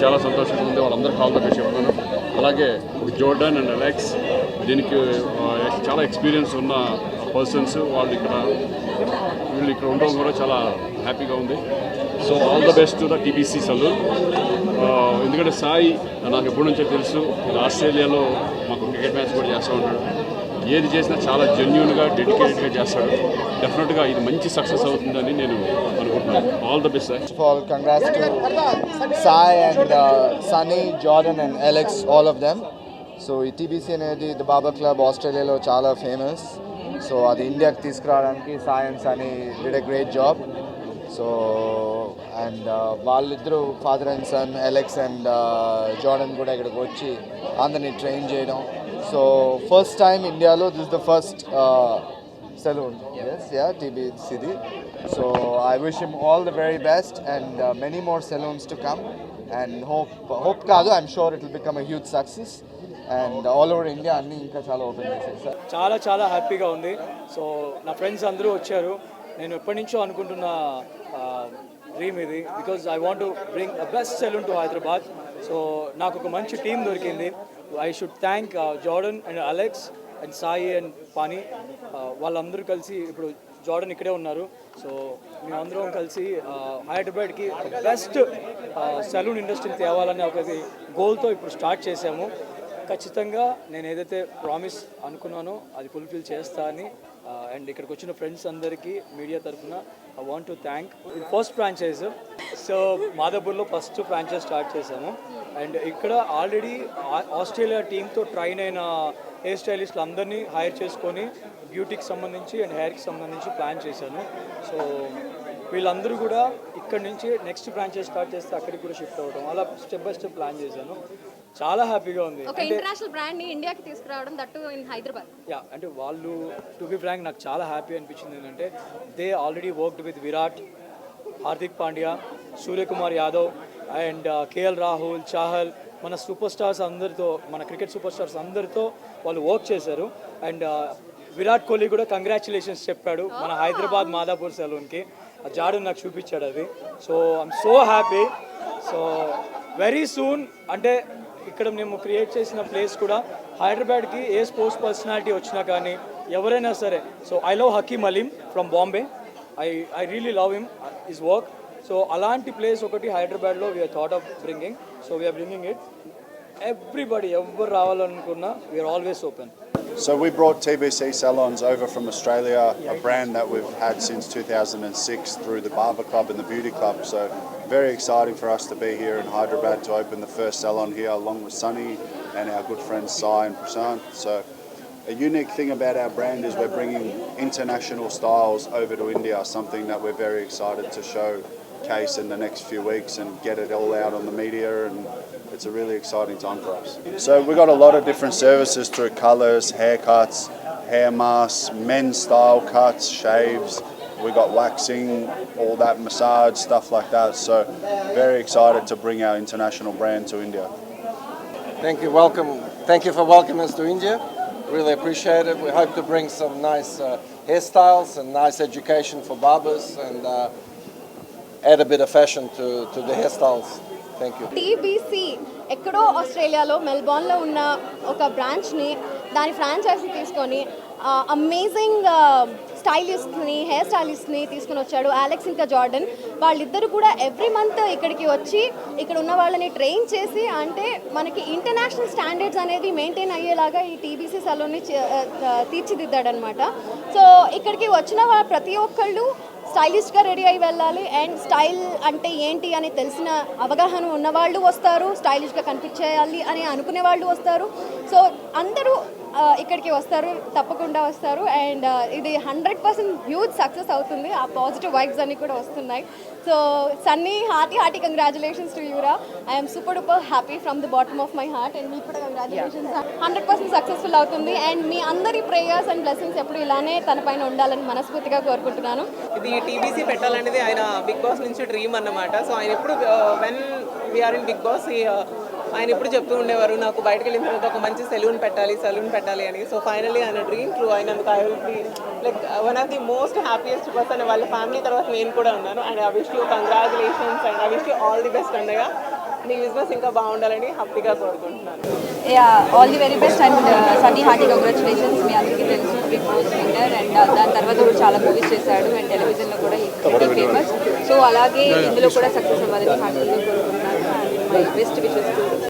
చాలా సంతోషంగా ఉంది. వాళ్ళందరికీ ఆల్ ద బెస్ట్ చెప్తున్నాను అలాగే జోర్డన్ అండ్ అలెక్స్ దీనికి చాలా ఎక్స్పీరియన్స్ ఉన్న పర్సన్స్ వాళ్ళు ఇక్కడ వీళ్ళు ఇక్కడ ఉండడం కూడా చాలా హ్యాపీగా ఉంది. So all the best to the TBC salon ఎందుకంటే సాయి నాకు ఎప్పటి నుంచో తెలుసు ఆస్ట్రేలియాలో మాకు క్రికెట్ మ్యాచ్ కూడా చేస్తూ ఉంటాడు ఏది చేసినా చాలా జెన్యున్గా డెడికేటెడ్గా చేస్తాడు. డెఫినెట్గా ఇది మంచి సక్సెస్ అవుతుందని నేను అనుకుంటున్నాను. All the best sir First of all, congrats to Sai and and Alex all of Alex, so ఈ టీబీసీ అనేది ద బాబా క్లబ్ ఆస్ట్రేలియాలో చాలా ఫేమస్ సో అది ఇండియాకి తీసుకురావడానికి Sai and did a great job so and వాళ్ళిద్దరూ father and son Alex and Jordan కూడా ఇక్కడికి వచ్చి అందరినీ ట్రైన్ చేయడం. సో ఫస్ట్ టైం ఇండియాలో this the first salon. Yes yeah టీబీసీది so I wish him all the very best and many more salons to come and hope hope కాదు I'm sure it will become a huge success and all over India అన్ని ఇంకా చాలా open చేసేది sir చాలా చాలా హ్యాపీగా ఉంది. So నా ఫ్రెండ్స్ అందరూ వచ్చారు. నేను ఎప్పటి నుంచో అనుకుంటున్న డ్రీమ్ ఇది because I want bring best salon to Hyderabad so నాకు ఒక మంచి టీం దొరికింది. I should thank Jordan and Alex and Sai and Pani వాళ్ళందరూ కలిసి ఇప్పుడు జార్డన్ ఇక్కడే ఉన్నారు. సో మేమందరం కలిసి హైదరాబాద్కి బెస్ట్ సెలూన్ ఇండస్ట్రీని తేవాలనే ఒక గోల్తో ఇప్పుడు స్టార్ట్ చేశాము. ఖచ్చితంగా నేను ఏదైతే ప్రామిస్ అనుకున్నానో అది ఫుల్ఫిల్ చేస్తా అని అండ్ ఇక్కడికి వచ్చిన ఫ్రెండ్స్ అందరికీ మీడియా తరఫున I want to thank first franchise. So మాదాపూర్లో first franchise start చేశాము. అండ్ ఇక్కడ ఆల్రెడీ ఆస్ట్రేలియా టీంతో ట్రైన్ అయిన హెయిర్ స్టైలిస్ట్లు అందరినీ హైర్ చేసుకొని బ్యూటీకి సంబంధించి అండ్ హెయిర్కి సంబంధించి ప్లాన్ చేశాను. సో వీళ్ళందరూ కూడా ఇక్కడ నుంచి నెక్స్ట్ బ్రాంచెస్ స్టార్ట్ చేస్తే అక్కడికి కూడా షిఫ్ట్ అవ్వడం అలా స్టెప్ బై స్టెప్ ప్లాన్ చేశాను. చాలా హ్యాపీగా ఉంది. ఒక ఇంటర్నేషనల్ బ్రాండ్ని ఇండియాకి తీసుకురావడం దట్టు ఇన్ హైదరాబాద్. యా అంటే వాళ్ళు టు బి ఫ్రాంక్ నాకు చాలా హ్యాపీ అనిపించింది ఏంటంటే they already worked with Virat Hardik Pandya Suryakumar Yadav and K L Rahul Chahal మన సూపర్ స్టార్స్ అందరితో మన క్రికెట్ సూపర్ స్టార్స్ అందరితో వాళ్ళు వర్క్ చేశారు. అండ్ విరాట్ కోహ్లీ కూడా కంగ్రాచులేషన్స్ చెప్పాడు మన హైదరాబాద్ మాదాపూర్ సెలూన్కి ఆ జాడు నాకు చూపించాడు అది. So I'm so happy so very soon అంటే ఇక్కడ మేము క్రియేట్ చేసిన ప్లేస్ కూడా హైదరాబాద్కి ఏ స్పోర్ట్స్ పర్సనాలిటీ వచ్చినా కానీ ఎవరైనా సరే. So I love Hakim Aleem from Bombay I I really love him is work so అలాంటి ప్లేస్ ఒకటి హైదరాబాద్లో we're thought of bringing so we're bringing it everybody ఎవరు రావాలనుకున్నా we're always open So we brought TBC salons over from Australia, a brand that we've had since 2006 through the Barber Club and the Beauty Club. So very exciting for us to be here in Hyderabad to open the first salon here along with Sunny and our good friends Sai and Prasant. So a unique thing about our brand is we're bringing international styles over to India, something that we're very excited to showcase in the next few weeks and get it all out on the media and it's a really exciting time for us. So we've got a lot of different services through colours, haircuts, hair masks, men's style cuts, shaves. We got waxing, all that massage stuff like that. So very excited to bring our international brand to India. Thank you. Welcome. Thank you for welcoming us to India. Really appreciate it. We hope to bring some nice uh, hairstyles and nice education for barbers and uh, add a bit of fashion to, to the hairstyles. Thank you. TBC ఎక్కడో ఆస్ట్రేలియాలో మెల్బోర్న్లో ఉన్న ఒక బ్రాంచ్ని దాని franchise తీసుకొని amazing స్టైలిస్ట్ని hair స్టైలిస్ట్ని తీసుకుని వచ్చాడు Alex ఇంకా Jordan వాళ్ళిద్దరు కూడా ఎవ్రీ మంత్ ఇక్కడికి వచ్చి ఇక్కడ ఉన్న వాళ్ళని ట్రైన్ చేసి అంటే మనకి ఇంటర్నేషనల్ స్టాండర్డ్స్ అనేది మెయింటైన్ అయ్యేలాగా ఈ టీబీసీ సలూన్ని తీర్చిదిద్దాడనమాట సో ఇక్కడికి వచ్చిన వా- ప్రతి ఒక్కళ్ళు స్టైలిష్గా రెడీ అయి వెళ్ళాలి. అండ్ స్టైల్ అంటే ఏంటి అని తెలిసిన అవగాహన ఉన్నవాళ్ళు వస్తారు. స్టైలిష్గా కనిపించేయాలి అని అనుకునే వాళ్ళు వస్తారు. సో అందరూ ఇక్కడికి వస్తారు తప్పకుండా వస్తారు. అండ్ ఇది హండ్రెడ్ పర్సెంట్ హ్యూజ్ సక్సెస్ అవుతుంది. ఆ పాజిటివ్ వైబ్స్ అన్ని కూడా వస్తున్నాయి. So sunny hearty hearty congratulations to యూరా I'm super duper happy from the bottom of my heart and మీకు కూడా కంగ్రాచులేషన్స్ హండ్రెడ్ పర్సెంట్ సక్సెస్ఫుల్ అవుతుంది. అండ్ మీ అందరి ప్రేయర్స్ అండ్ బ్లెస్సింగ్స్ ఎప్పుడు ఇలానే తన పైన ఉండాలని మనస్ఫూర్తిగా కోరుకుంటున్నాను. ఇది టీబీసీ పెట్టాలనేది ఆయన బిగ్ బాస్ నుంచి డ్రీమ్ అన్నమాట. సో ఆయన ఎప్పుడు when we're in Bigg Boss ఆయన ఎప్పుడు చెప్తూ ఉండేవారు నాకు బయటకు వెళ్ళిన తర్వాత ఒక మంచి సెలూన్ పెట్టాలి సెలూన్ పెట్టాలి అని. సో ఫైనలీ ఆయన డ్రీమ్ ట్రూ అయినందుకు I will be like one of the most happiest person వాళ్ళ ఫ్యామిలీ తర్వాత నేను కూడా ఉన్నాను. And I wish you congratulations and I wish you all the best అండగా నీ బిజినెస్ ఇంకా బాగుండాలని హ్యాపీగా కోరుకుంటున్నాను. Yeah all the very best and sunny hearty congratulations మీ అందరికీ తెలుసు Bigg Boss winner and uh, దాని తర్వాత కూడా చాలా మూవీస్ చేశాడు అండ్ టెలివిజన్లో కూడా ఫేమస్ సో అలాగే ఇందులో కూడా సక్సెస్ అవ్వాలని హార్టీగా కోరుకుంటున్నాను. my best wishes to